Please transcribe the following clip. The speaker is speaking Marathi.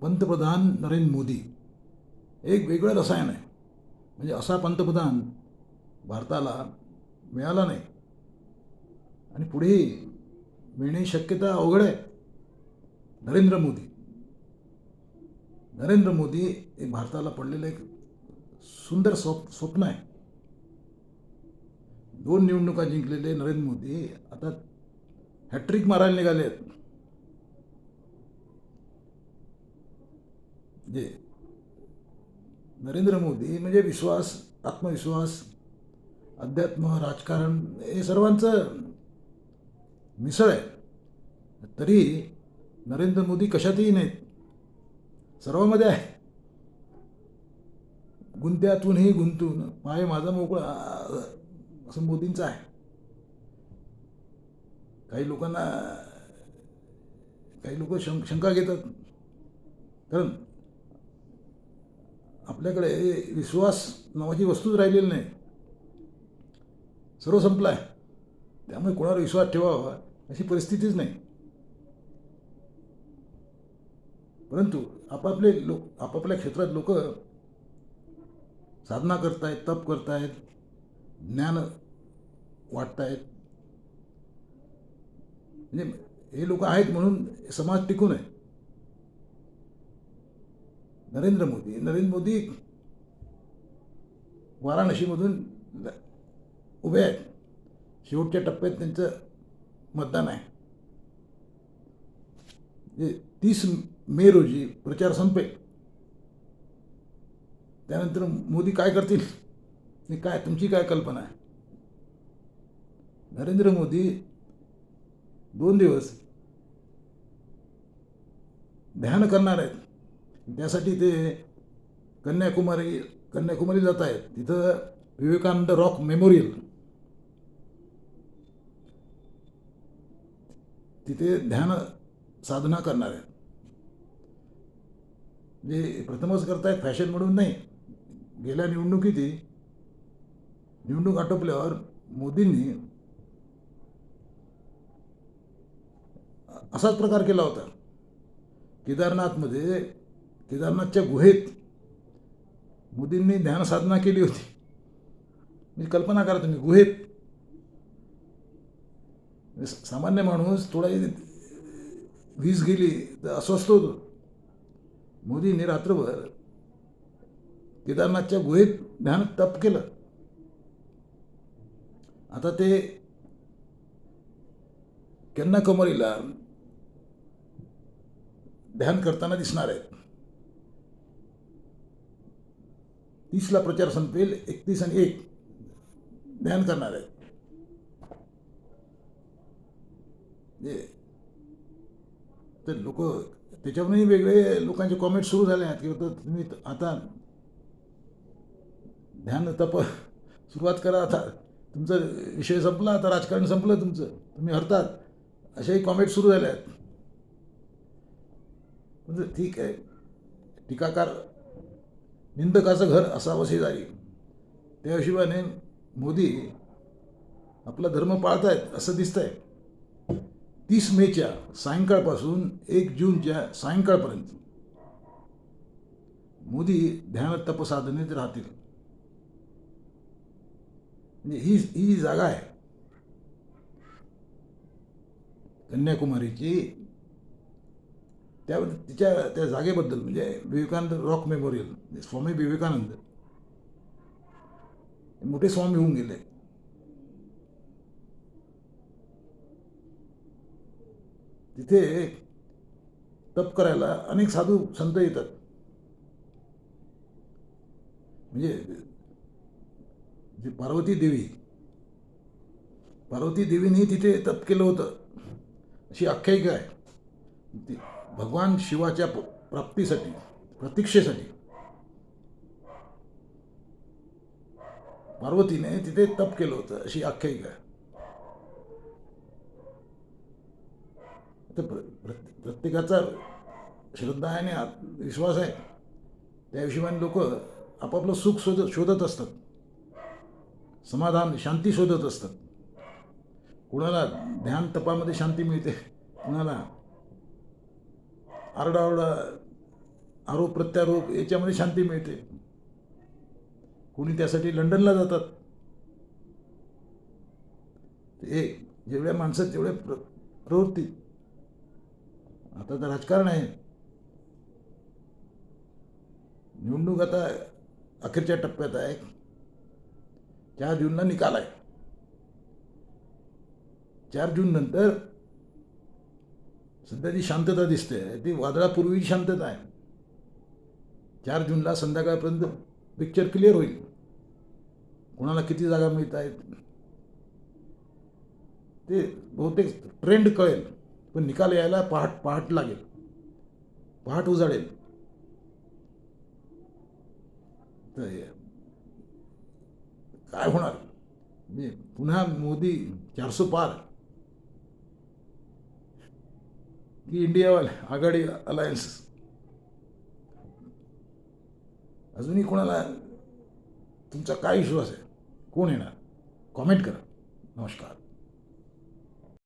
पंतप्रधान नरेंद्र मोदी. एक वेगळं रसायन आहे. म्हणजे असा पंतप्रधान भारताला मिळाला नाही. आणि पुढे मिळणे शक्यता अवघड आहे. नरेंद्र मोदी. नरेंद्र मोदी हे भारताला पडलेलं एक सुंदर स्वप स्वप्न आहे. दोन निवडणुका जिंकलेले नरेंद्र मोदी आता हॅट्रिक मारायला निघाले आहेत जे नरेंद्र मोदी म्हणजे विश्वास आत्मविश्वास अध्यात्म राजकारण हे सर्वांचं मिसळ आहे. तरी नरेंद्र मोदी कशातही नाहीत. सर्वामध्ये आहे. गुंत्यातूनही गुंतून पाय माझा मोकळा असं मोदींचं आहे. काही लोकांना काही लोक शं शंका घेतात. कारण आपल्याकडे विश्वास नावाची वस्तूच राहिलेली नाही. सर्व संपलाय. आहे त्यामुळे कोणावर विश्वास ठेवावा अशी परिस्थितीच नाही. परंतु आपापले लोक आपापल्या क्षेत्रात लोक साधना करतायत तप करतायत ज्ञान वाटतायत. म्हणजे हे लोक आहेत म्हणून समाज टिकून आहे. नरेंद्र मोदी. नरेंद्र मोदी वाराणसीमधून उभे आहेत. शेवटच्या टप्प्यात त्यांचं मतदान आहे. जे तीस मे रोजी प्रचार संपेल. त्यानंतर मोदी काय करतील? हे काय तुमची काय कल्पना आहे? नरेंद्र मोदी दोन दिवस ध्यान करणार आहेत. त्यासाठी ते कन्याकुमारी कन्याकुमारी जात आहेत. तिथं विवेकानंद रॉक मेमोरियल. तिथे ध्यान साधना करणार आहेत. जे प्रथमच करतायत फॅशन म्हणून नाही गेल्या निवडणुकीतही निवडणूक आटोपल्यावर मोदींनी असाच प्रकार केला होता. केदारनाथमध्ये केदारनाथच्या गुहेत मोदींनी ध्यानसाधना केली होती. मी कल्पना करा तुम्ही गुहेत. सामान्य माणूस थोडा वीज गेली तर अस्वस्थ होतो. मोदींनी रात्रभर केदारनाथच्या गुहेत ध्यान तप केलं. आता ते कन्याकुमारीला ध्यान करताना दिसणार आहेत. तीसला प्रचार संपेल एकतीस आणि एक. ध्यान करणार आहेत ते तर लोक त्याच्यावरूनही वेगळे लोकांचे कॉमेंट सुरू झाले आहेत की तुम्ही आता ध्यान तप सुरुवात करा. आता तुमचा विषय संपला आता राजकारण संपलं तुमचं. तुम्ही हरतात. असेही कॉमेंट सुरू झाले आहेत. म्हणजे ठीक आहे. टीकाकार निंदकाचं घर असावं झाली. त्या हिशोबाने मोदी आपला धर्म पाळतायत असं दिसतंय. तीस मेच्या सायंकाळपासून एक जूनच्या सायंकाळपर्यंत मोदी ध्यान तपसाधनेत राहतील. म्हणजे ही ही जागा आहे कन्याकुमारीची त्या तिच्या त्या जागेबद्दल म्हणजे विवेकानंद रॉक मेमोरियल. म्हणजे स्वामी विवेकानंद. मोठे स्वामी होऊन गेले. तिथे तप करायला अनेक साधू संत येतात. म्हणजे जी पार्वती देवी पार्वती देवीने तिथे तप केलं होतं. अशी आख्यायिका आहे. ती भगवान शिवाच्या प्राप्तीसाठी प्रतीक्षेसाठी. पार्वतीने तिथे तप केलं होतं अशी आख्यायिका आहे. तर प्र प्रत्येकाचा श्रद्धा आहे आणि विश्वास आहे. त्या हिशोबाने लोक आपापलं सुख शोधत शोधत असतात. समाधान शांती शोधत असतात. कुणाला ध्यान तपामध्ये शांती मिळते कुणाला आरडाओरडा आरोप प्रत्यारोप याच्यामध्ये शांती मिळते. कोणी त्यासाठी लंडनला जातात. हे जेवढ्या माणसात तेवढ्या प्र प्रवृत्ती. आता तर राजकारण आहे. निवडणूक आता अखेरच्या टप्प्यात आहे. चार जूनला निकाल आहे. चार जून नंतर सध्या जी शांतता दिसते. ती वादळापूर्वी शांतता आहे. चार जूनला संध्याकाळपर्यंत पिक्चर क्लिअर होईल. कोणाला किती जागा मिळत आहेत? ते बहुतेक ट्रेंड कळेल. पण निकाल यायला पहाट पहाट लागेल. पहाट उजाडेल. तर काय होणार? म्हणजे पुन्हा मोदी चारशे पार. की इंडियावाले आघाडी अलायन्स अजूनही कोणाला तुमचा काय विश्वास आहे? कोण येणार? कॉमेंट करा. नमस्कार.